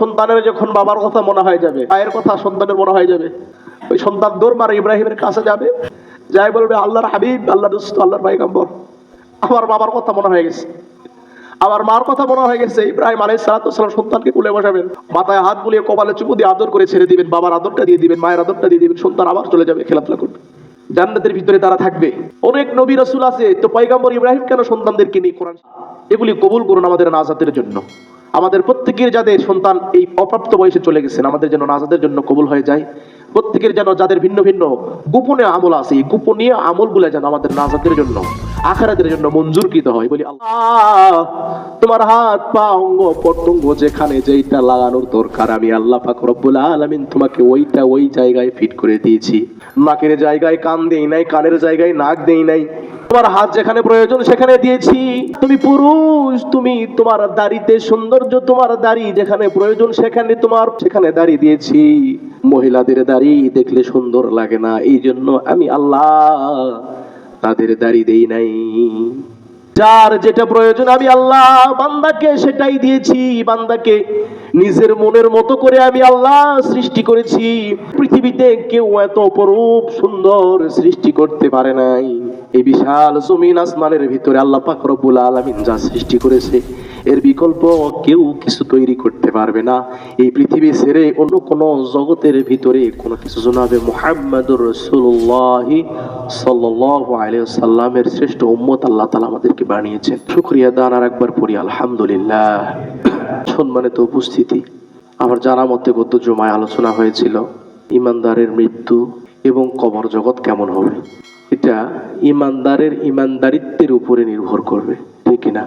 সন্তানের যখন বাবার কথা মনে হয়ে যাবে, মায়ের কথা সন্তানের মনে হয়ে যাবে, ওই সন্তান দৌড় মারে ইব্রাহিমের কাছে যাবে, যাই বলবে, আল্লাহর হাবিব আল্লাহ রুস্ত আল্লাহর পাইগাম্বর আমার বাবার কথা মনে হয়ে গেছে। আমার মার কথা মনে হয়ে গেছে, ইব্রাহিম আলাই সালাতাম সন্তানকে কুলে বসাবেন, মাথায় হাত বুলিয়ে কপালে চুপু দিয়ে আদর করে ছেড়ে দিবেন, বাবার আদরটা দিয়ে দিবেন, মায়ের আদরটা দিয়ে দিবেন, সন্তান আবার চলে যাবে, খেলাধুলা করবে। জান্নাতের ভিতরে তারা থাকবে। অনেক নবী রসুল আছে, তো পয়গাম্বর ইব্রাহিম কেন সন্তানদেরকে নিয়ে কোরআন এগুলি কবুল করুন আমাদের নাজাতের জন্য। আমাদের প্রত্যেকের যাদের সন্তান এই অপ্রাপ্ত বয়সে চলে গেছেন, আমাদের যেন নাজাদের জন্য কবুল হয়ে যায়। প্রত্যেকের যেন যাদের ভিন্ন ভিন্ন গোপনে আমল আছে, এই গোপনীয় আমলগুলো যেন আমাদের নাজাদের জন্য আখারাতের জন্য মঞ্জুরকৃত হয়। বলি, আল্লাহ, তোমার হাত পা, অঙ্গ প্রত্যঙ্গ যেখানে যেইটা লাগানোর দরকার, আমি আল্লাহ পাক রব্বুল আলামিন তোমাকে ওইটা ওই জায়গায় ফিট করে দিয়েছি। নাকের জায়গায় কান দেই নাই, কানের জায়গায় নাক দেই নাই। তোমার হাত যেখানে প্রয়োজন সেখানে দিয়েছি। তুমি পুরুষ, তুমি তোমার দাড়িতে সৌন্দর্য, তোমার দাড়ি যেখানে প্রয়োজন সেখানে তোমার, সেখানে দাড়ি দিয়েছি। মহিলাদের দাড়ি দেখলে সুন্দর লাগে না এই জন্য আমি আল্লাহ তাদের দাড়ি দেই নাই। যার যেটা প্রয়োজন, আমি আল্লাহ বান্দাকে সেটাই দিয়েছি। বান্দাকে নিজের মনের মতো করে আমি আল্লাহ সৃষ্টি করেছি। পৃথিবীতে কেউ এত অপরূপ সুন্দর সৃষ্টি করতে পারে নাই। এই বিশাল জমিন আসমানের ভিতরে আল্লাহ পাক রব্বুল আলামিন যা সৃষ্টি করেছে এর বিকল্প কেউ কিছু তৈরি করতে পারবে না। এই পৃথিবী ছেড়ে অন্য কোন জগতের ভিতরে কোনো কিছু জানাবে মুহাম্মাদুর সাল্লাল্লাহু সাল্লামের শ্রেষ্ঠ উম্মত আল্লাহ তাআলা আমাদেরকে বানিয়েছেন। শুকরিয়া দান আর একবার পড়ি, আলহামদুলিল্লাহ। সম্মানিত উপস্থিতি, আমার জানা মতে গত জমায় আলোচনা হয়েছিল ইমানদারের মৃত্যু এবং কবর জগৎ কেমন হবে। এটা ইমানদারের ইমানদারিত্বের উপরে নির্ভর করবে, ঠিক না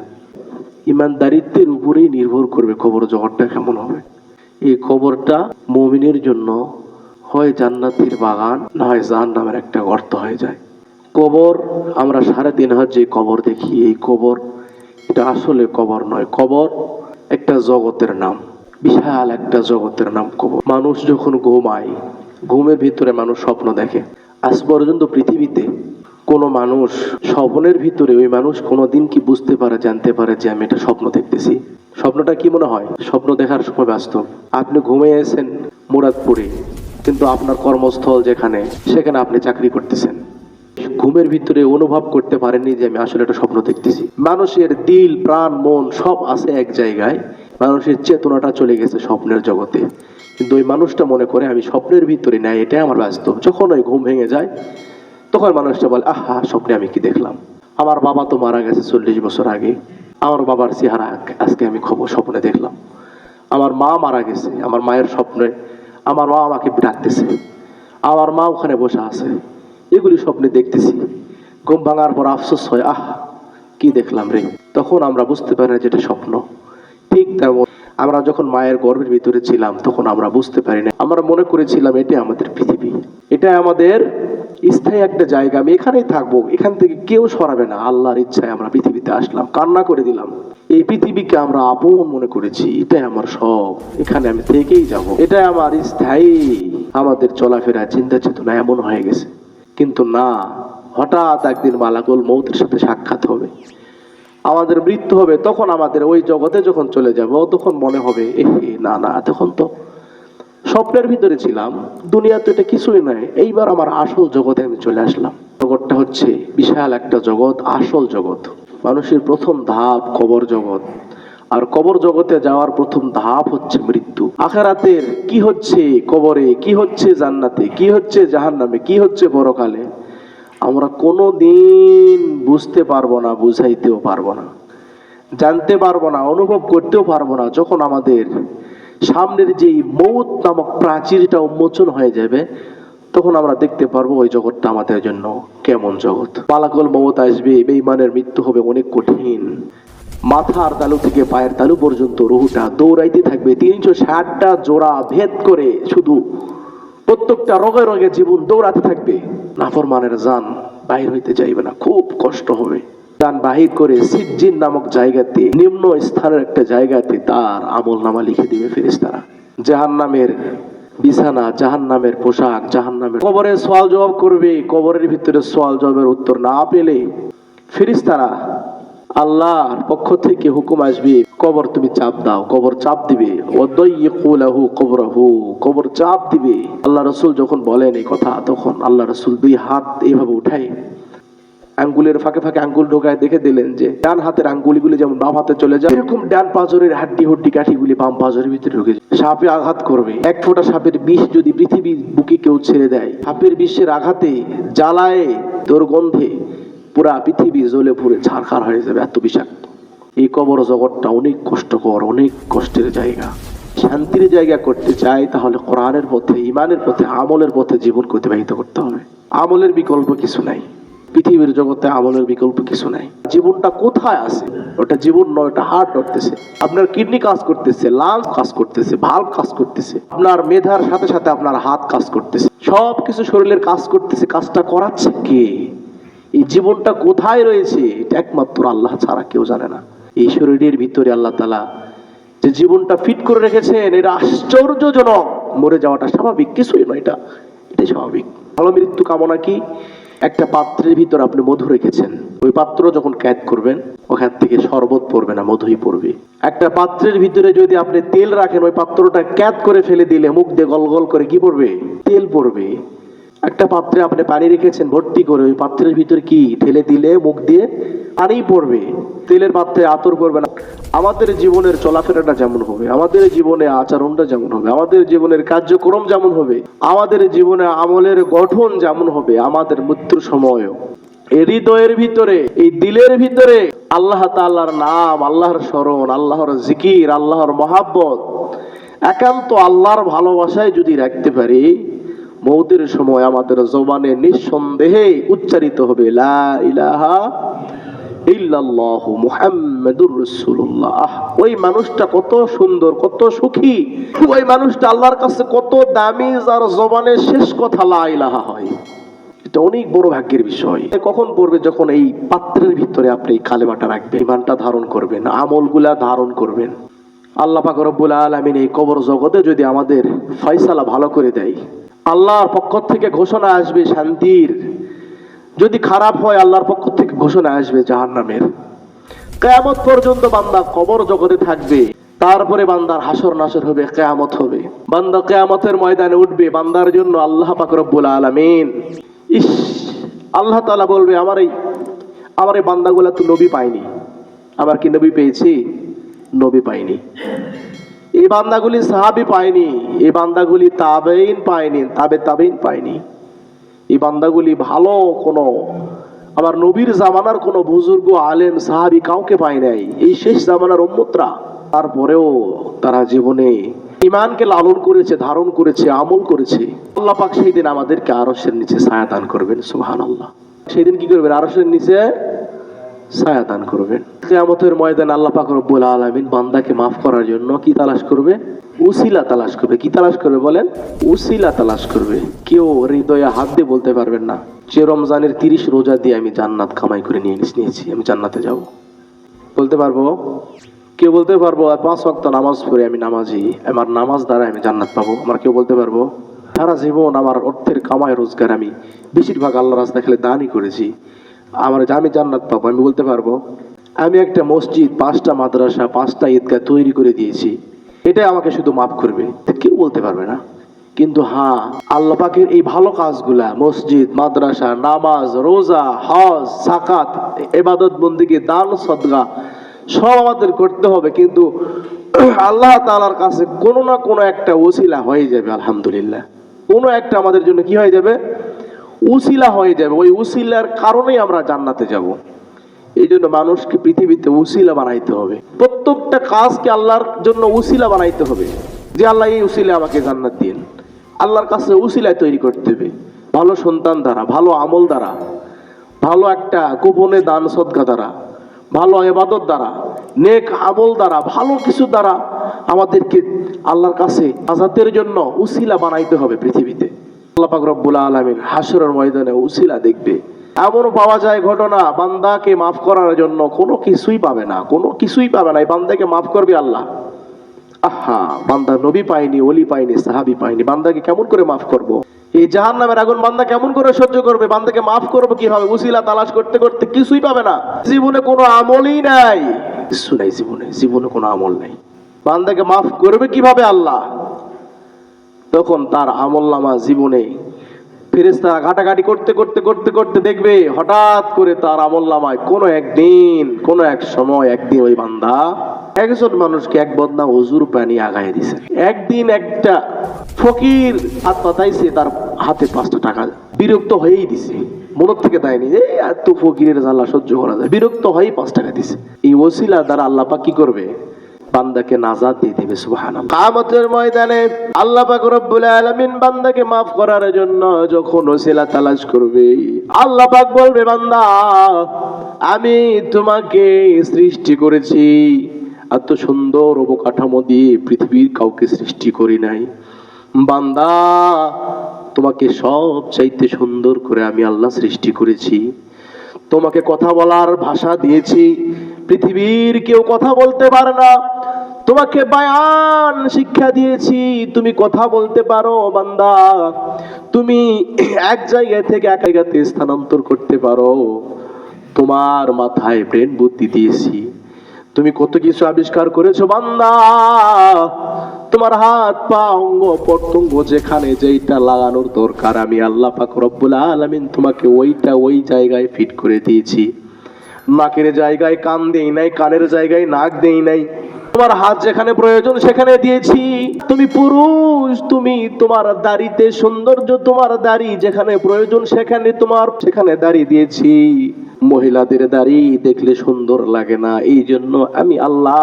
ইমানদারিত্বের উপরেই নির্ভর করবে কবর জগৎটা কেমন হবে। এই কবরটা মমিনের জন্য হয় জান্নাতের বাগান, না হয় জাহান নামের একটা গর্ত হয়ে যায়। কবর, আমরা সাড়ে তিন হাজার যে কবর দেখি, এই কবর এটা আসলে কবর নয়, কবর একটা জগতের নাম, বিশাল একটা জগতের নাম কবর। মানুষ যখন ঘুমায়, ঘুমের ভিতরে মানুষ স্বপ্ন দেখে। আজ পর্যন্ত পৃথিবীতে কোনো মানুষ স্বপ্নের ভিতরে ওই মানুষ কোনোদিন কি বুঝতে পারে, জানতে পারে যে আমি এটা স্বপ্ন দেখতেছি? স্বপ্নটা কি মনে হয়? স্বপ্ন দেখার সময় ব্যস্ত। আপনি ঘুমিয়েছেন মুরাদপুরে, কিন্তু আপনার কর্মস্থল যেখানে, সেখানে আপনি চাকরি করতেছেন। ঘুমের ভিতরে অনুভব করতে পারেননি যে আমি আসলে একটা স্বপ্ন দেখতেছি। মানুষের দিল, প্রাণ, মন সব আছে এক জায়গায়। মানুষের চেতনাটা চলে গেছে স্বপ্নের জগতে। কিন্তু ওই মানুষটা মনে করে, আমি স্বপ্নের ভিতরে নাই, এটাই আমার বাস্তব যখন ওই ঘুম ভেঙে যায় তখন মানুষটা বলে, আহা, স্বপ্নে আমি কি দেখলাম? আমার বাবা তো মারা গেছে চল্লিশ বছর আগে। আমার বাবার চেহারা আজকে আমি খবর স্বপ্নে দেখলাম। আমার মা মারা গেছে, আমার মায়ের স্বপ্নে। আমার মা আমাকে ডাকতেছে। আমার মা ওখানে বসে আছে। এগুলি স্বপ্নে দেখতেছি। ঘুম ভাঙার পর আফসোস হয়, আহ, কি দেখলাম রে? তখন আমরা বুঝতে পারি না যেটা স্বপ্ন। ঠিক তেমন আমরা যখন মায়ের গর্ভের ভিতরে ছিলাম, তখন আমরা বুঝতে পারি না। আমরা মনে করেছিলাম এটাই আমাদের পৃথিবী। এটা আমাদের স্থায়ী একটা জায়গা, আমি এখানেই থাকব, এখান থেকে কেউ সরাবে না। আল্লাহর ইচ্ছায় আমরা পৃথিবীতে আসলাম, কান্না করে দিলাম। এই পৃথিবীকে আমরা আপন মনে করেছি, এটাই আমার সব এখানে আমি থেকেই যাব। এটাই আমার স্থায়ী। আমাদের চলাফেরা, চিন্তা চেতনা এমন হয়ে গেছে। কিন্তু না, হঠাৎ একদিন মালাকুল মৌতের সাথে সাক্ষাৎ হবে। আমাদের মৃত্যু হবে, তখন আমাদের ওই জগতে যখন চলে যাব, তখন মনে হবে এ না না, তখন তো স্বপ্নের ভিতরে ছিলাম দুনিয়া তো এটা কিছুই নয়। এইবার আমার আসল জগতে আমি চলে আসলাম। জগৎটা হচ্ছে বিশাল একটা জগৎ, আসল জগৎ। মানুষের প্রথম ধাপ কবর জগৎ। আর কবর জগতে যাওয়ার প্রথম ধাপ হচ্ছে মৃত্যু। আখারাতের কি হচ্ছে কবরে, কি হচ্ছে জান্নাতে, কি হচ্ছে জাহান্নামে, কি হচ্ছে পরকালে, আমরা কোনো দিন বুঝতে পারব না, বুঝাইতেও পারব না। জানতে পারব না, অনুভব করতেও পারব না, যখন আমাদের সামনের যেই মৌত নামক প্রাচীরটা উন্মোচন হয়ে যাবে, তখন আমরা দেখতে পারব ওই জগৎটা আমাদের জন্য কেমন জগৎ। পালাকল মমত আসবে বেইমানের মৃত্যু হবে অনেক কঠিন। মাথার তালু থেকে পায়ের তালু পর্যন্ত রুহুটা দৌড়াইতে থাকবে, তিনশো ষাটটা জোড়া ভেদ করে শুধু প্রত্যেকটা রগে রগে জীবন দৌড়াতে থাকবে। নাফরমানের জান বাইর হইতে চাইবে না, খুব কষ্ট হবে। যান বাহির করে সিজ্জিন নামক জায়গাতে, নিম্ন স্থানের একটা জায়গাতে তার আমল নামা লিখে দিবে ফেরেস্তারা জাহান নামের বিছানা জাহান নামের পোশাক জাহান নামের কবরে সোয়াল জবাব করবে, কবরের ভিতরে সোয়াল জবাবের উত্তর না পেলে ফেরিস্তারা আল্লাহর পক্ষ থেকে হুকুম আসবে, কবর তুমি চাপ দাও, কবর চাপ দিবে। কবর চাপ দিবে। আল্লাহ রসুল যখন বলেন এই কথা, তখন আল্লাহ রসুল দুই হাত এইভাবে উঠায়। আঙ্গুলের ফাঁকে ফাঁকে আঙ্গুল ঢোকায় দেখে দিলেন যে, ডান হাতের আঙ্গুলিগুলি যেমন বাম হাতে চলে যায়, এরকম ডান পাঁজরের হাড্ডি হড্ডি কাঠিগুলি বাম পাঁজরের ভিতরে ঢুকে সাপে আঘাত করবে। এক ফোঁটা সাপের বিষ যদি পৃথিবীর বুকে কেউ ছেড়ে দেয়, সাপের বিষের আঘাতে জ্বালায় দুর্গন্ধে পুরা পৃথিবী জ্বলে পুড়ে ছারখার হয়ে যাবে এত বিষাক্ত এই কবর জগৎটা অনেক কষ্টকর, অনেক কষ্টের জায়গা। শান্তির জায়গা করতে চাই তাহলে কোরআনের পথে ইমানের পথে, আমলের পথে জীবন অতিবাহিত করতে হবে। আমলের বিকল্প কিছু নাই। পৃথিবীর জগতে আমলের বিকল্প কিছু নাই। জীবনটা কোথায় আছে? ওটা জীবন নয়, ওটা হার্ট নড়তেছে আপনার কিডনি কাজ করতেছে লাঞ্চ কাজ করতেছে ভালো কাজ করতেছে। আপনার মেধার সাথে সাথে আপনার হাত কাজ করতেছে। সব কিছু শরীরের কাজ করতেছে, কাজটা করাচ্ছে কে? এই জীবনটা কোথায় রয়েছে? এটা একমাত্র আল্লাহ ছাড়া কেউ জানে না। এই শরীরের ভিতরে আল্লাহ তালা যে জীবনটা ফিট করে রেখেছেন, এটা আশ্চর্যজনক। মরে যাওয়াটা স্বাভাবিক, কিছুই নয় এটা। এটাই স্বাভাবিক। ভালো মৃত্যু কামনা কি? একটা পাত্রের ভিতর আপনি মধু রেখেছেন। ওই পাত্র যখন ক্যাদ করবেন, ওখান থেকে শরবত পড়বে না, মধুই পড়বে। একটা পাত্রের ভিতরে যদি আপনি তেল রাখেন, ওই পাত্রটা ক্যাদ করে ফেলে দিলে মুখ দিয়ে গল গল করে কি পড়বে? তেল পড়বে। একটা পাত্রে আপনি পানি রেখেছেন, ভর্তি করে, ওই পাত্রের ভিতরে কি? ঠেলে দিলে মুখ দিয়ে পানি পড়বে। তেলের পাত্রে আতর করবে না। আমাদের জীবনের চলাফেরাটা যেমন হবে, আমাদের জীবনে আচরণটা যেমন হবে, আমাদের জীবনের কার্যক্রম যেমন হবে, আমাদের জীবনে আমলের গঠন যেমন হবে, আমাদের মৃত্যুর সময়ও। হৃদয়ের ভিতরে, এই দিলের ভিতরে আল্লাহ তাআলার নাম, আল্লাহর স্মরণ, আল্লাহর জিকির, আল্লাহর মহাব্বত একান্ত আল্লাহর ভালোবাসায় যদি রাখতে পারি, মৌতের সময় আমাদের জবানে নিঃসন্দেহে উচ্চারিত হবে, লা ইলাহা ওই মানুষটা কত সুন্দর, কত সুখী। ওই মানুষটা আল্লাহর কাছে কত দামি, যার শেষ কথা হয়। এটা অনেক বড় ভাগ্যের বিষয়। কখন পড়বে যখন এই পাত্রের ভিতরে আপনি এই কালেমাটা রাখবেন, ইমানটা ধারণ করবেন, আমলগুলা ধারণ করবেন। আল্লাহ পাক আলামিন এই কবর জগতে যদি আমাদের ফয়সালা ভালো করে দেয়, আল্লাহর পক্ষ থেকে ঘোষণা আসবে শান্তির। যদি খারাপ হয়, আল্লাহর পক্ষ থেকে ঘোষণা আসবে জাহান্নামের। কেয়ামত পর্যন্ত বান্দা কবর জগতে থাকবে, তারপরে বান্দার হাসর নাসর হবে, কেয়ামত হবে। বান্দা কেয়ামতের ময়দানে উঠবে, বান্দার জন্য আল্লাহ পাক রব্বুল আলামিন। ইস, আল্লাহ তালা বলবে, আমার এই আমার এই বান্দাগুলা তো নবী পাইনি আবার কি নবী পেয়েছি? নবী পাইনি এই বান্দাগুলি সাহাবি পায়নি, এই বান্দাগুলি তাবেইন পায়নি, তাবে তাবেইন পায়নি। এই বান্দাগুলি ভালো কোনো, আমার নবীর জামানার কোনো বুজুর্গ, আলেম, সাহাবি কাউকে পায় নাই। এই শেষ জামানার উম্মতরা। তারপরেও তারা জীবনে ইমানকে লালন করেছে, ধারণ করেছে, আমল করেছে। আল্লাহ পাক সেই দিন আমাদেরকে আরশের নিচে ছায়া দান করবেন সুহান আল্লাহ সেই দিন কি করবেন? আরশের নিচে ছায়া দান করবেন। কেয়ামতের ময়দান আল্লাহ পাক রব্বুল আলামিন বান্দাকে মাফ করার জন্য কি তালাশ করবে? উসিলা তালাশ করবে। কি তালাশ করবে বলেন? উসিলা তালাশ করবে। কেউ হৃদয়ে হাত দিয়ে বলতে পারবেন না, যে রমজানের তিরিশ রোজা দিয়ে আমি জান্নাত কামাই করে নিয়ে নিয়েছি, আমি জান্নাতে যাব। বলতে পারব? কেউ বলতে পারব পাঁচ ওয়াক্ত নামাজ পড়ে আমি নামাজি, আমার নামাজ দ্বারা আমি জান্নাত পাবো। আমার কেউ বলতে পারব, সারা জীবন আমার অর্থের কামাই রোজগার আমি বেশিরভাগ আল্লাহ রাস্তা খেলে দানই করেছি। আমার আমি জান্নাত পাবো, আমি বলতে পারব, আমি একটা মসজিদ, পাঁচটা মাদ্রাসা, পাঁচটা ঈদগাহ তৈরি করে দিয়েছি। এটাই আমাকে শুধু মাফ করবে। কেউ বলতে পারবে না। কিন্তু হ্যাঁ আল্লাহ পাকের এই ভালো কাজগুলা, মসজিদ, মাদ্রাসা, নামাজ, রোজা, হজ সাকাত এবাদত বন্দিকে দান, সদগা, সব আমাদের করতে হবে। কিন্তু আল্লাহ তালার কাছে কোনো না কোনো একটা ওসিলা হয়ে যাবে, আলহামদুলিল্লাহ। কোনো একটা আমাদের জন্য কি হয়ে যাবে? উসিলা হয়ে যাবে। ওই উসিলার কারণেই আমরা জান্নাতে যাব। এই জন্য মানুষকে পৃথিবীতে উসিলা বানাইতে হবে। প্রত্যেকটা কাজকে আল্লাহর জন্য উসিলা বানাইতে হবে। যে আল্লাহ এই উসিলা আমাকে জান্নাত দিন আল্লাহর কাছে উসিলায় তৈরি করতে হবে। ভালো সন্তান দ্বারা, ভালো আমল দ্বারা, ভালো একটা গোপনে দান সদকা দ্বারা, ভালো এবাদত দ্বারা, নেক আমল দ্বারা, ভালো কিছু দ্বারা আমাদেরকে আল্লাহর কাছে আজাদের জন্য উসিলা বানাইতে হবে পৃথিবীতে। আল্লাহ পাক রব্বুল আলামিন হাসরের ময়দানে উসিলা দেখবে। এমনও পাওয়া যায় ঘটনা, বান্দাকে মাফ করার জন্য কোনো কিছুই পাবে না, কোনো কিছুই পাবে না। এই বান্দাকে মাফ করবে আল্লাহ। আহা, বান্দা নবী পায়নি অলি পায়নি, সাহাবি পায়নি। বান্দাকে কেমন করে মাফ করব? এই জাহান নামের আগুন বান্দা কেমন করে সহ্য করবে? বান্দাকে মাফ করব কীভাবে? উসিলা, তালাশ করতে করতে কিছুই পাবে না। জীবনে কোনো আমলই নাই। কিছু নাই জীবনে জীবনে কোনো আমল নাই। বান্দাকে মাফ করবে কীভাবে আল্লাহ? তখন তার আমল নামা জীবনে ফেরেস্তারা ঘাটাঘাটি করতে করতে করতে করতে দেখবে হঠাৎ করে তার আমল নামায় কোনো একদিন, কোনো এক সময়, একদিন ওই বান্দা একজন মানুষকে এক বদনা অজুর পানি আগায় দিছে। একদিন একটা ফকির হাত পাতাইছে তার হাতে পাঁচটা টাকা বিরক্ত হয়েই দিছে। মনের থেকে দেয়নি যে এত ফকিরের জ্বালা সহ্য করা যায়। বিরক্ত হয়েই পাঁচ টাকা দিছে। এই ওসিলা দ্বারা আল্লাহ পাক কি করবে? বান্দাকে নাজাদ দিয়ে দেবে, সুবহানাল্লাহ। কিয়ামতের ময়দানে আল্লাহ পাক রব্বুল আলামিন বান্দাকে maaf করার জন্য যখন ওসিলা তালাশ করবে, আল্লাহ পাক বলবে, বান্দা, আমি তোমাকে সৃষ্টি করেছি, এত সুন্দর অবকাঠামো দিয়ে পৃথিবীর কাউকে সৃষ্টি করি নাই। বান্দা, তোমাকে সব চাইতে সুন্দর করে আমি আল্লাহ সৃষ্টি করেছি। তোমাকে কথা বলার ভাষা দিয়েছি। পৃথিবীর কেউ কথা বলতে পারে না। তোমাকে বায়ান শিক্ষা দিয়েছি। তুমি কথা বলতে পারো, বান্দা। তুমি এক জায়গা থেকে এক জায়গাতে স্থানান্তর করতে পারো। তোমার মাথায় ব্রেন বুদ্ধি দিয়েছি। তুমি কত কিছু আবিষ্কার করেছ, বান্দা? তোমার হাত, পা, অঙ্গ প্রত্যঙ্গ যেখানে যেইটা লাগানোর দরকার, আমি আল্লাহ পাক রব্বুল আলামিন তোমাকে ওইটা ওই জায়গায় ফিট করে দিয়েছি। নাকের জায়গায় কান দেই নাই, কানের জায়গায় নাক দেই নাই। তোমার হাত যেখানে প্রয়োজন সেখানে দিয়েছি। তুমি পুরুষ, তুমি তোমার দাড়িতে সৌন্দর্য, তোমার দাড়ি যেখানে প্রয়োজন সেখানে তোমার, সেখানে দাড়ি দিয়েছি। মহিলাদের দাড়ি দেখলে সুন্দর লাগে না এই জন্য আমি আল্লাহ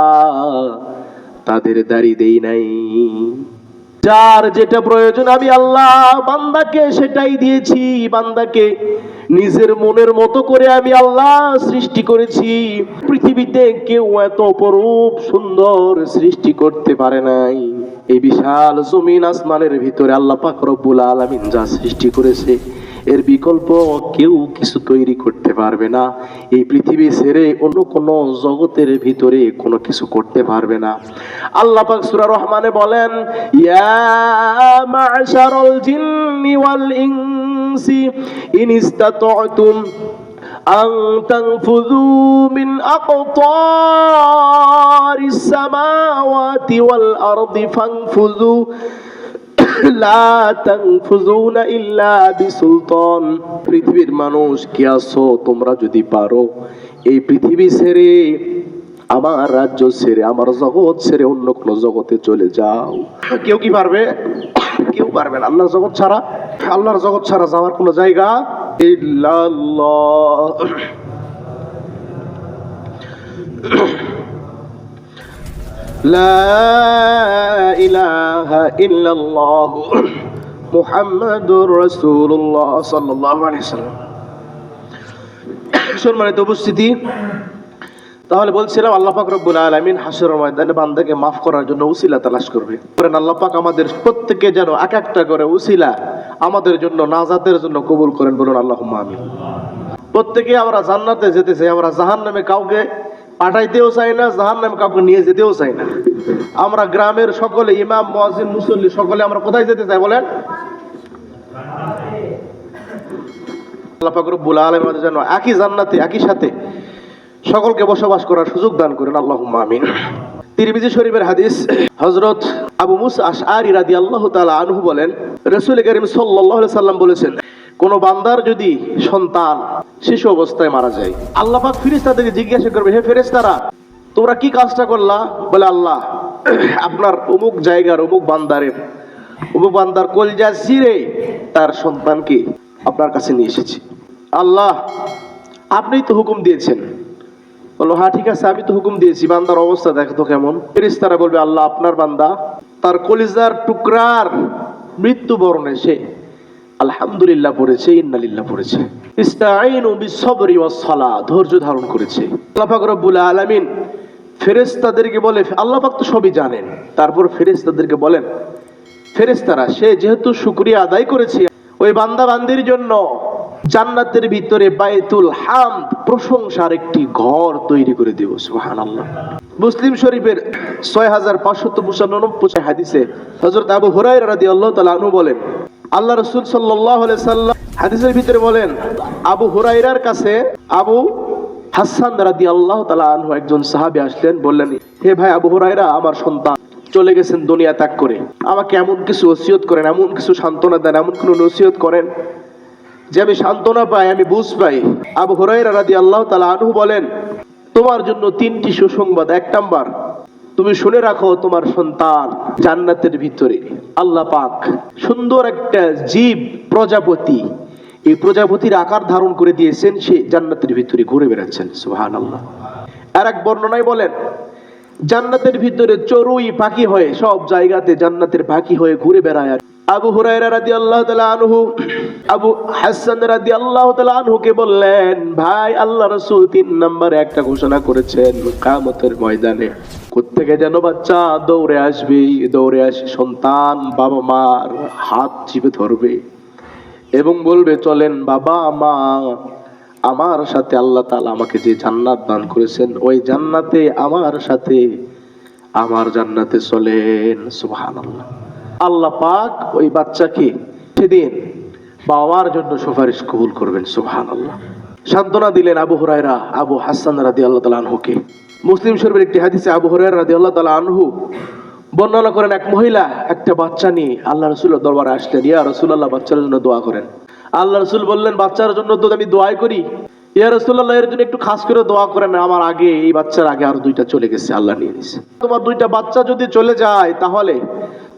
তাদের দাড়ি দেই নাই। যার যেটা প্রয়োজন, আমি আল্লাহ বান্দাকে সেটাই দিয়েছি। বান্দাকে নিজের মনের মতো করে আমি আল্লাহ সৃষ্টি করেছি। পৃথিবীতে কেউ এত অপরূপ সুন্দর সৃষ্টি করতে পারে নাই। এই বিশাল জমিন আসমানের ভিতরে আল্লাহ পাক রব্বুল আলামিন যা সৃষ্টি করেছে এর বিকল্প কেউ কিছু তৈরি করতে পারবে না এই পৃথিবী ছেড়ে অন্য কোনো জগতের ভিতরে কোনো কিছু করতে পারবে না আল্লাহ পাক সূরা রহমানে বলেন ইয়া মা'শারাল জিন্নি ওয়াল ইনসি ইন ইসতাতা'তুম أن تنفذوا من أقطار السماوات والأرض فانفذوا পৃথিবীর মানুষ, কি আছো? তোমরা যদি পারো, এই পৃথিবী ছেড়ে, আমার রাজ্য ছেড়ে, আমার জগৎ ছেড়ে অন্য কোনো জগতে চলে যাও। কেউ কি পারবে? কেউ পারবে না। আল্লাহর জগৎ ছাড়া, আল্লাহর জগৎ ছাড়া যাওয়ার কোনো জায়গা ইল্লাল্লাহ। لا إله إلا الله محمد رسول الله صلى الله عليه وسلم সম্মানিত উপস্থিতি তাহলে বলছিলাম আল্লাহ পাক রব্বুল আলামিন হাসরের ময়দানে বান্দাকে মাফ করার জন্য উসিলা তালাশ করবে করেন আল্লাহ পাক আমাদের প্রত্যেককে যেন এক একটা করে উসিলা আমাদের জন্য নাজাতের জন্য কবুল করেন বলুন আল্লাহ আমিন প্রত্যেকে আমরা জান্নাতে যেতে চাই আমরা জাহান নামে কাউকে পাঠাইতেও চাই না জাহান নামে কাউকে নিয়ে যেতেও চাই না। আমরা গ্রামের সকলে, ইমাম মহাজিন মুসল্লি সকলে আমরা কোথায় যেতে চাই বলেন? আল্লাহ আলামিন আমাদের জন্য একই জান্নাতে, একই সাথে সকলকে বসবাস করার সুযোগ দান করেন। আল্লাহ আমিন। শরীফের হাদিস হজরত আবু মুসা আশআরি রাদিয়াল্লাহু তাআলা আনহু বলেন, রাসূল করিম আলাইহি সাল্লাম বলেছেন কোন বান্দার যদি সন্তান শিশু অবস্থায় মারা যায়, আল্লাহ পাক ফেরেশতাদেরকে জিজ্ঞাসা করবে, হে ফেরেশতারা, তোমরা কি কাজটা করলা? বলে, আল্লাহ, আপনার অমুক জায়গার অমুক বান্দারের অমুক বান্দার কলজা ছিঁড়ে তার সন্তানকে আপনার কাছে নিয়ে এসেছি। আল্লাহ, আপনিই তো হুকুম দিয়েছেন। বলল হ্যাঁ ঠিক আছে, আমি তো হুকুম দিয়েছি, বান্দার অবস্থা দেখো তো কেমন। ফেরেশতারা বলবে, আল্লাহ, আপনার বান্দা তার কলিজার টুকরার মৃত্যুবরণে সে আলহামদুলিল্লাহ পড়েছে, ইন্নালিল্লাহ পড়েছে। ইস্তাইনু বিসবরি ওয়াস সালা ধৈর্য ধারণ করেছে। আল্লাহ পাক রব্বুল আলামিন ফেরেশতাদেরকে বলে, আল্লাহ পাক তো সবই জানেন। তারপর ফেরেশতাদেরকে বলেন, ফেরেশতারা, সে যেহেতু শুকরিয়া আদায় করেছে, ওই বান্দা বান্দির জন্য জান্নাতের ভিতরে বাইতুল হামদ প্রশংসার একটি ঘর তৈরি করে দেব, সুবহানাল্লাহ। মুসলিম শরীফের ছয় হাজার পাঁচশত পঁচানব্বই হাদিসে হজরত আবু হুরাই রাদি আল্লাহ তালা বলেন, আল্লাহ রসুল সাল্লাহ সাল্লাম হাদিসের ভিতরে বলেন, আবু হুরাইরার কাছে আবু হাসান রাদি আল্লাহ তালা আনহু একজন সাহাবি আসলেন, বললেন, হে ভাই আবু হুরাইরা আমার সন্তান চলে গেছেন দুনিয়া ত্যাগ করে। আমাকে এমন কিছু ওসিয়ত করেন, এমন কিছু সান্ত্বনা দেন, এমন কোনো নসিহত করেন যে আমি সান্ত্বনা পাই, আমি বুঝ পাই। আবু হুরাইরা রাদি আল্লাহ তালা আনহু বলেন, তোমার জন্য তিনটি সুসংবাদ। এক নাম্বার, তুমি শুনে রাখো তোমার সন্তান জান্নাতের ভিতরে। আল্লাহ পাক সুন্দর একটা জীব প্রজাপতি। এই প্রজাপতির আকার ধারণ করে দিয়েছেন সে জান্নাতের ভিতরে ঘুরে বেড়াচ্ছেন। সুহান আল্লাহ আর এক বর্ণনায় বলেন, জান্নাতের ভিতরে চড়ুই পাখি হয়ে সব জায়গাতে জান্নাতের পাখি হয়ে ঘুরে বেড়ায় আর আবু হুরায়রা রাদিয়াল্লাহু তাআলা আনহু, আবু হাসান রাদিয়াল্লাহু তাআলা আনহুকে বললেন, ভাই, আল্লাহ রাসূল তিন নম্বরে একটা ঘোষণা করেছেন কামতের ময়দানে। কোত্থেকে যেন বাচ্চা দৌড়ে আসবে, দৌড়ে আসে সন্তান বাবা মার হাত চিপে ধরবে এবং বলবে, চলেন বাবা মা, আমার সাথে আল্লাহ তাআলা আমাকে যে জান্নাত দান করেছেন, ওই জান্নাতে আমার সাথে, আমার জান্নাতে চলেন। সুবহানাল্লাহ। আল্লাহ পাক ওই বাচ্চাকে সেদিন বাবার জন্য সুপারিশ কবুল করবেন, সুবহানাল্লাহ। সান্ত্বনা দিলেন আবু হুরায়রা, আবু হাসান রাদি আল্লাহ তালা আনহুকে। মুসলিম শরীফের একটি হাদিসে আবু হুরায়রা রাদি আল্লাহ তালা আনহু বর্ণনা করেন, এক মহিলা একটা বাচ্চা নিয়ে আল্লাহ রসুলের দরবারে আসলেন, ইয়া রসুল আল্লাহ বাচ্চার জন্য দোয়া করেন। আল্লাহ রসুল বললেন, বাচ্চার জন্য তো আমি দোয়াই করি। ইয়া রসুল্লাহ এর জন্য একটু খাস করে দোয়া করেন, আমার আগে এই বাচ্চার আগে আরও দুইটা চলে গেছে, আল্লাহ নিয়ে নিছে। তোমার দুইটা বাচ্চা যদি চলে যায়, তাহলে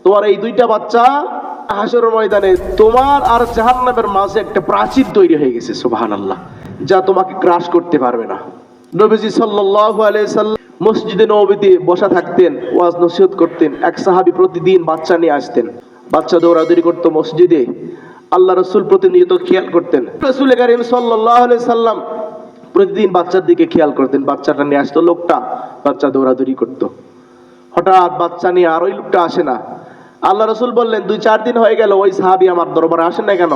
তোমার এই দুইটা বাচ্চা হাসর ময়দানে, তোমার আর জাহান্নামের মাঝে একটা প্রাচীর তৈরি হয়ে গেছে সুবাহান আল্লাহ যা তোমাকে ক্রাশ করতে পারবে না। নবীজি সাল্লাল্লাহু মসজিদে নবীতে বসা থাকতেন, ওয়াজ নসিহত করতেন, এক সাহাবী প্রতিদিন বাচ্চা নিয়ে আসতেন। বাচ্চা দৌড়াদৌড়ি করতো মসজিদে, আল্লাহ রসুল প্রতিনিয়ত খেয়াল করতেন। রসুল করিম আলাইহি সাল্লাম প্রতিদিন বাচ্চার দিকে খেয়াল করতেন, বাচ্চাটা নিয়ে আসতো লোকটা, বাচ্চা দৌড়াদৌড়ি করতো। হঠাৎ বাচ্চা নিয়ে আর ওই লোকটা আসে না। আল্লাহ রসুল বললেন, দুই চার দিন হয়ে গেল, ওই সাহাবি আমার দরবারে আসেন না কেন?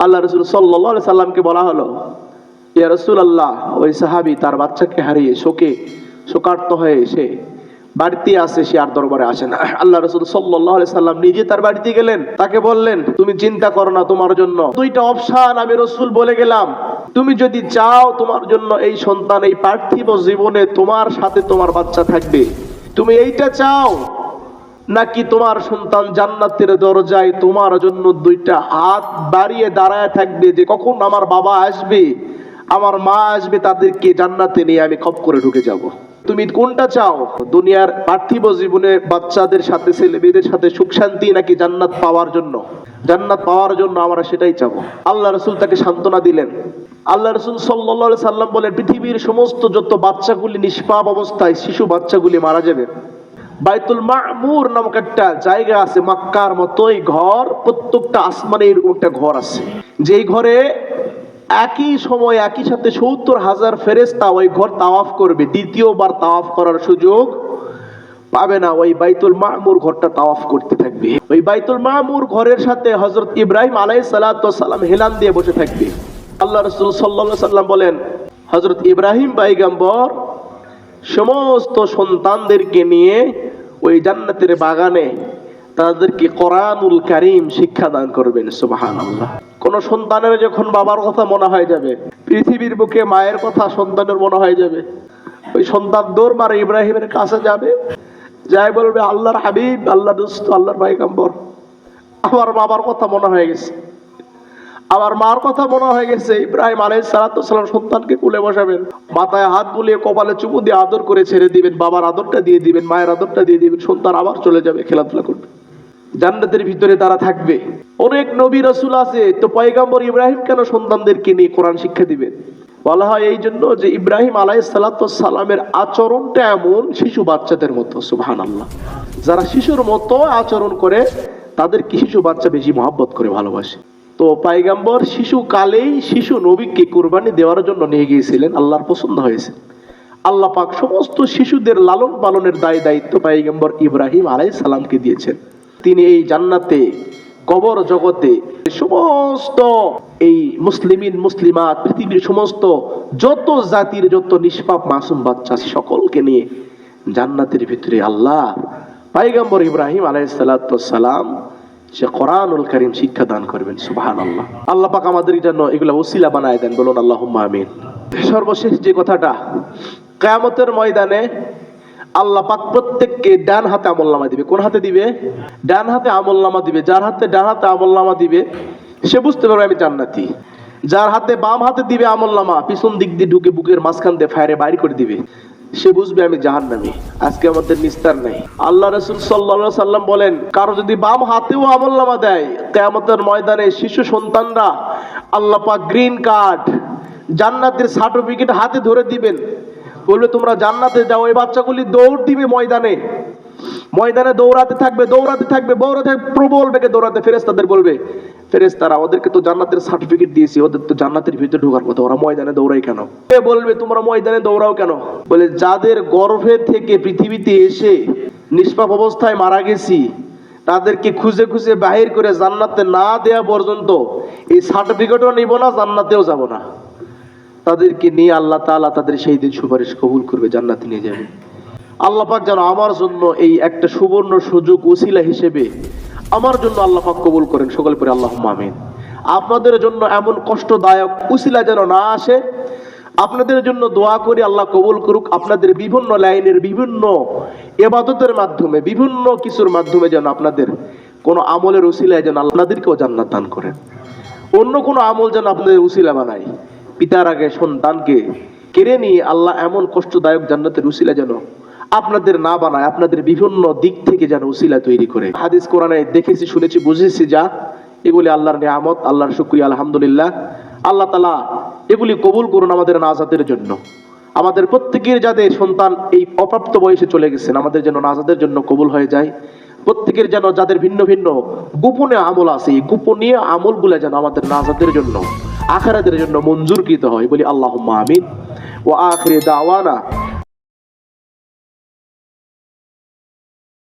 আল্লাহ রসুল সাল্লাহ সাল্লামকে বলা হলো, ইয়া রসুল আল্লাহ ওই সাহাবি তার বাচ্চাকে হারিয়ে শোকে, শোকার্ত হয়ে এসে বাড়িতে আসে সে আর দরবারে আসে না। আল্লাহ রসুল সাল্লাহ সাল্লাম নিজে তার বাড়িতে গেলেন, তাকে বললেন, তুমি চিন্তা করো না তোমার জন্য, দুইটা অপশান আমি রসুল বলে গেলাম। তুমি যদি চাও তোমার জন্য এই সন্তান, এই পার্থিব জীবনে তোমার সাথে তোমার বাচ্চা থাকবে, তুমি এইটা চাও নাকি তোমার সন্তান জান্নাতের দরজায় তোমার জন্য দুইটা হাত বাড়িয়ে দাঁড়ায় থাকবে যে কখন আমার বাবা আসবে, আমার মা আসবে তাদেরকে জান্নাতে নিয়ে আমি খপ করে ঢুকে যাব। তুমি কোনটা চাও? দুনিয়ার পার্থিব জীবনে বাচ্চাদের সাথে ছেলে মেয়েদের সাথে সুখ শান্তি নাকি জান্নাত পাওয়ার জন্য? জান্নাত পাওয়ার জন্য আমরা সেটাই চাবো। আল্লাহ রসুল তাকে সান্ত্বনা দিলেন। আল্লাহ রসুল সাল্লাহ সাল্লাম বলেন, পৃথিবীর সমস্ত যত বাচ্চাগুলি নিষ্পাপ অবস্থায়, শিশু বাচ্চাগুলি মারা যাবে। বাইতুল মামুর নামক একটা জায়গা আছে, মক্কার মতোই ঘর, প্রত্যেকটা আসমানে এরকম একটা ঘর আছে। যেই ঘরে একই সময় একই সাথে সত্তর হাজার ফেরেস্তা ওই ঘর তাওয়াফ করবে। দ্বিতীয়বার তাওয়াফ করার সুযোগ পাবে না, ওই বাইতুল মামুর ঘরটা তাওয়াফ করতে থাকবে। ওই বাইতুল মামুর ঘরের সাথে হজরত ইব্রাহিম আলাই সালাম হেলান দিয়ে বসে থাকবে। আল্লাহ রসুল সাল্লা সাল্লাম বলেন হজরত ইব্রাহিম বাইগাম্বর সমস্ত সন্তানদেরকে নিয়ে ওই জান্নাতের বাগানে তাদেরকে কোরআনুল কারিম শিক্ষা দান করবেন সুবাহান আল্লাহ কোন সন্তানের যখন বাবার কথা মনে হয়ে যাবে, পৃথিবীর বুকে মায়ের কথা সন্তানের মনে হয়ে যাবে, ওই সন্তান দৌড় মারে ইব্রাহিমের কাছে যাবে যাই বলবে, আল্লাহর হাবিব আল্লাহ দোস্ত, আল্লাহর পাইগাম্বর আমার বাবার কথা মনে হয়ে গেছে। আমার মার কথা মনে হয়ে গেছে, ইব্রাহিম আলাই সালাতাম সন্তানকে কুলে বসাবেন, মাথায় হাত বুলিয়ে কপালে চুমু দিয়ে আদর করে ছেড়ে দিবেন, বাবার আদরটা দিয়ে দিবেন, মায়ের আদরটা দিয়ে দিবেন, সন্তান আবার চলে যাবে, খেলাধুলা করবে। জান্নাতের ভিতরে তারা থাকবে। অনেক নবী রসুল আছে, তো পয়গাম্বর ইব্রাহিম কেন সন্তানদেরকে নিয়ে কোরআন শিক্ষা দিবেন? বলা হয় এই জন্য যে ইব্রাহিম আলাই সালামের আচরণটা এমন শিশু বাচ্চাদের মতো সুবহান আল্লাহ যারা শিশুর মতো আচরণ করে তাদেরকে শিশু বাচ্চা বেশি মহাব্বত করে, ভালোবাসে? তো পাইগাম্বর শিশু কালেই শিশু নবীকে কোরবানি দেওয়ার জন্য নিয়ে গিয়েছিলেন, আল্লাহর পছন্দ হয়েছে। আল্লাহ পাক সমস্ত শিশুদের লালন পালনের দায় দায়িত্ব পাইগাম্বর ইব্রাহিম আলাই সালামকে দিয়েছেন। তিনি এই জান্নাতে, কবর জগতে সমস্ত এই মুসলিমিন, মুসলিমাত, পৃথিবীর সমস্ত যত জাতির যত নিষ্পাপ মাসুম বাচ্চা সকলকে নিয়ে জান্নাতের ভিতরে আল্লাহ পাইগাম্বর ইব্রাহিম আলাইসালাম সে কোরআনুল করিম শিক্ষা দান করবেন সুবাহান আল্লাহ আল্লাহ পাক আমাদের জন্য এগুলো ওসিলা বানায় দেন, বলুন আল্লাহ আমিন। সর্বশেষ যে কথাটা, কেয়ামতের ময়দানে আল্লাহ পাক প্রত্যেককে ডান হাতে আমলনামা দিবে। কোন হাতে দিবে? ডান হাতে আমলনামা দিবে। যার হাতে ডান হাতে আমলনামা দিবে, সে বুঝতে পারবে আমি জান্নাতি। যার হাতে বাম হাতে দিবে আমলনামা, পিছন দিক দিয়ে ঢুকে বুকের মাঝখান দিয়ে ফায়ারে বাইর করে দিবে। সে বুঝবে আমি জাহান নামি। আজকে আমাদের নিস্তার নেই। আল্লাহ রসুল সাল্লা সাল্লাম বলেন, কারও যদি বাম হাতেও আমল্লামা দেয়, কেয়ামতের ময়দানে শিশু সন্তানরা আল্লাহ পাক গ্রিন কার্ড, জান্নাতের সার্টিফিকেট হাতে ধরে দিবেন। বলবে, তোমরা জান্নাতে যাও, এই বাচ্চাগুলি দৌড় দিবে ময়দানে। ময়দানে দৌড়াতে থাকবে দৌড়াতে থাকবে দৌড়াতে প্রবল বেগে দৌড়াতে ফেরেস্তাদের বলবে। ফেরেস্তারা ওদেরকে তো জান্নাতের সার্টিফিকেট দিয়েছি, ওদের তো জান্নাতের ভিতরে ঢোকার কথা, ওরা ময়দানে দৌড়াই কেন? বলবে, তোমরা ময়দানে দৌড়াও কেন? বলে, যাদের গর্ভে থেকে পৃথিবীতে এসে নিষ্পাপ অবস্থায় মারা গেছি, তাদেরকে খুঁজে খুঁজে বাহির করে জান্নাতে না দেয়া পর্যন্ত এই সার্টিফিকেটও নিব না, জান্নাতেও যাব না। তাদেরকে নিয়ে আল্লাহ তাআলা তাদের সেই দিন সুপারিশ কবুল করবে, জান্নাতে নিয়ে যাবে। আল্লাহ পাক যেন আমার জন্য এই একটা সুবর্ণ সুযোগ, উসিলা হিসেবে আমার জন্য আল্লাহ পাক কবুল করেন। সকল পরে আল্লাহ আমিন। আপনাদের জন্য এমন কষ্টদায়ক উসিলা যেন না আসে। আপনাদের জন্য দোয়া করি আল্লাহ কবুল করুক। আপনাদের বিভিন্ন লাইনের বিভিন্ন এবাদতের মাধ্যমে, বিভিন্ন কিছুর মাধ্যমে যেন আপনাদের কোনো আমলের উসিলায় যেন আপনাদেরকেও জান্নাত দান করেন। অন্য কোনো আমল যেন আপনাদের উসিলা বানায়। পিতার আগে সন্তানকে কেড়ে নিয়ে আল্লাহ এমন কষ্টদায়ক জান্নাতের উসিলা যেন আপনাদের না বানায়, আপনাদের বিভিন্ন দিক থেকে যেন উসিলা তৈরি করে। হাদিস কোরআনে দেখেছি, শুনেছি, বুঝেছি যা। এগুলি আল্লাহর নিয়ামত, আল্লাহর শুক্রিয়া, আলহামদুলিল্লাহ। আল্লাহ তালা এগুলি কবুল করুন আমাদের নাজাদের জন্য। আমাদের প্রত্যেকের যাদের সন্তান এই অপ্রাপ্ত বয়সে চলে গেছেন, আমাদের যেন নাজাদের জন্য কবুল হয়ে যায়। প্রত্যেকের যেন যাদের ভিন্ন ভিন্ন গোপনে আমল আছে, এই গোপনীয় আমলগুলো যেন আমাদের নাজাদের জন্য, আখারাতের জন্য মঞ্জুরকৃত হয়। বলি আল্লাহ আমিন। ও আখরে দাওয়ানা